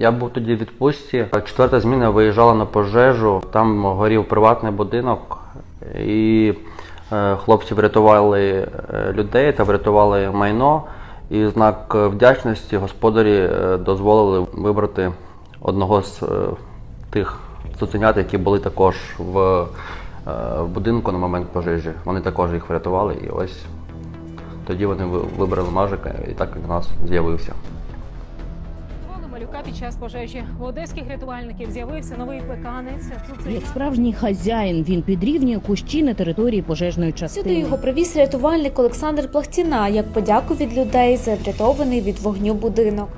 Я був тоді в відпустці. Четверта зміна виїжджала на пожежу. Там горів приватний будинок, і е, хлопці врятували е, людей та врятували майно. І знак е, вдячності господарі дозволили вибрати одного з тих цуценят, які були також в, будинку на момент пожежі. Вони також їх врятували, і ось тоді вони вибрали мажика, і так він у нас з'явився. Врятували під час пожежі. У одеських рятувальників з'явився новий пеканець. Як справжній хазяїн він підрівнює кущі на території пожежної Сюди його привіз рятувальник Олександр Плахтіна як подяку від людей за врятований від вогню будинок.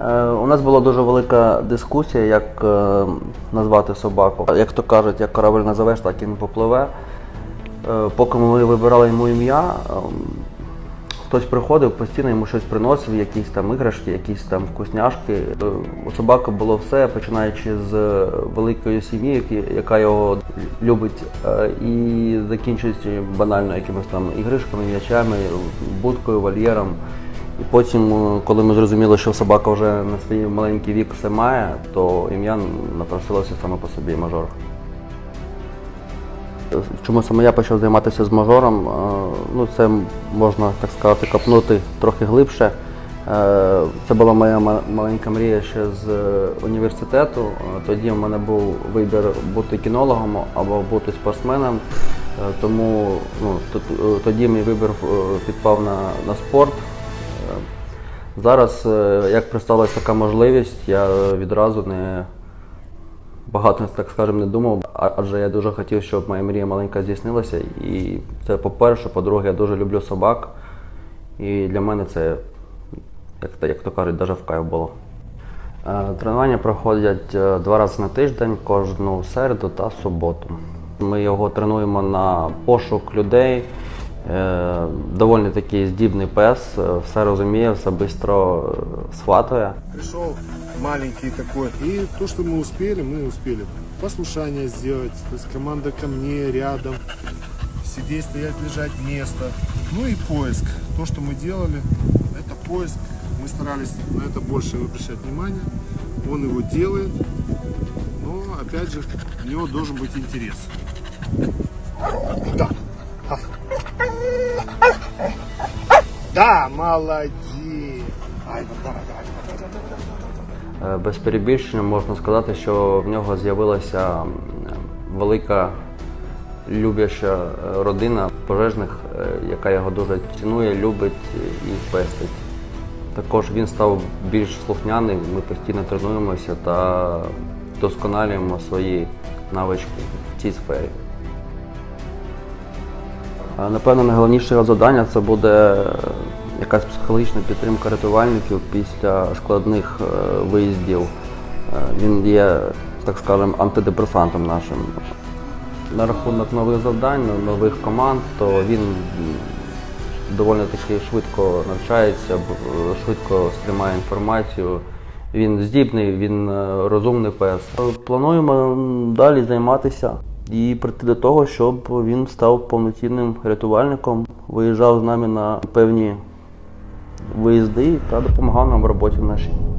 Е, У нас була дуже велика дискусія, як е, назвати собаку. Як то кажуть, як корабель назовеш, так і не попливе. Е, Поки ми вибирали йому ім'я, ем, хтось приходив, постійно йому щось приносив, якісь там іграшки, якісь там вкусняшки. Е, У собаки було все, починаючи з великої сім'ї, яка його любить, е, і закінчуючи банально якимись там іграшками, м'ячами, будкою, вольєром. І потім, е, коли ми зрозуміли, що собака вже на свій маленький вік все має, то ім'я напросилося саме по собі мажор. Чому саме я почав займатися з мажором? Е, Ну, це можна так сказати, копнути трохи глибше. Е, Це була моя маленька мрія ще з е, університету. Тоді в мене був вибір бути кінологом або бути спортсменом. Тому ну, тоді мій вибір підпав на, на спорт. Зараз, як присталася така можливість, я відразу не багато, так скажемо, не думав, адже я дуже хотів, щоб моя мрія маленька здійснилася. І це по-перше, по-друге, я дуже люблю собак. І для мене це, як, як то кажуть, навіть в кайф було. Е, Тренування проходять е, два рази на тиждень, кожну середу та суботу. Ми його тренуємо на пошук людей. Е, Доволі такий здібний пес, е, все розуміє, все швидко схватує. Пришел маленький такой. И то, что мы успели, мы успели. Послушание сделать. То есть команда ко мне, рядом. Сидеть, стоять, лежать, место. Ну и поиск. То, что мы делали, это поиск. Мы старались на это больше обращать внимание. Он его делает. Но, опять же, у него должен быть интерес. Да. Да, молодец. Без перебільшення можна сказати, що в нього з'явилася велика любяща е, родина пожежних, е, яка його дуже цінує, любить і пестить. Також він став більш слухняним, ми постійно тренуємося та вдосконалюємо свої навички в цій сфері. Напевно, найголовніше завдання це буде е, якась психологічна підтримка рятувальників після складних е, виїздів. Е, Він є, так скажемо, антидепресантом нашим. На рахунок нових завдань, нових команд, то він доволі таки швидко навчається, швидко сприймає інформацію. Він здібний, він розумний пес. Плануємо далі займатися і прийти до того, щоб він став повноцінним рятувальником, виїжджав з нами на певні виїзди та допомагав нам в роботі нашій.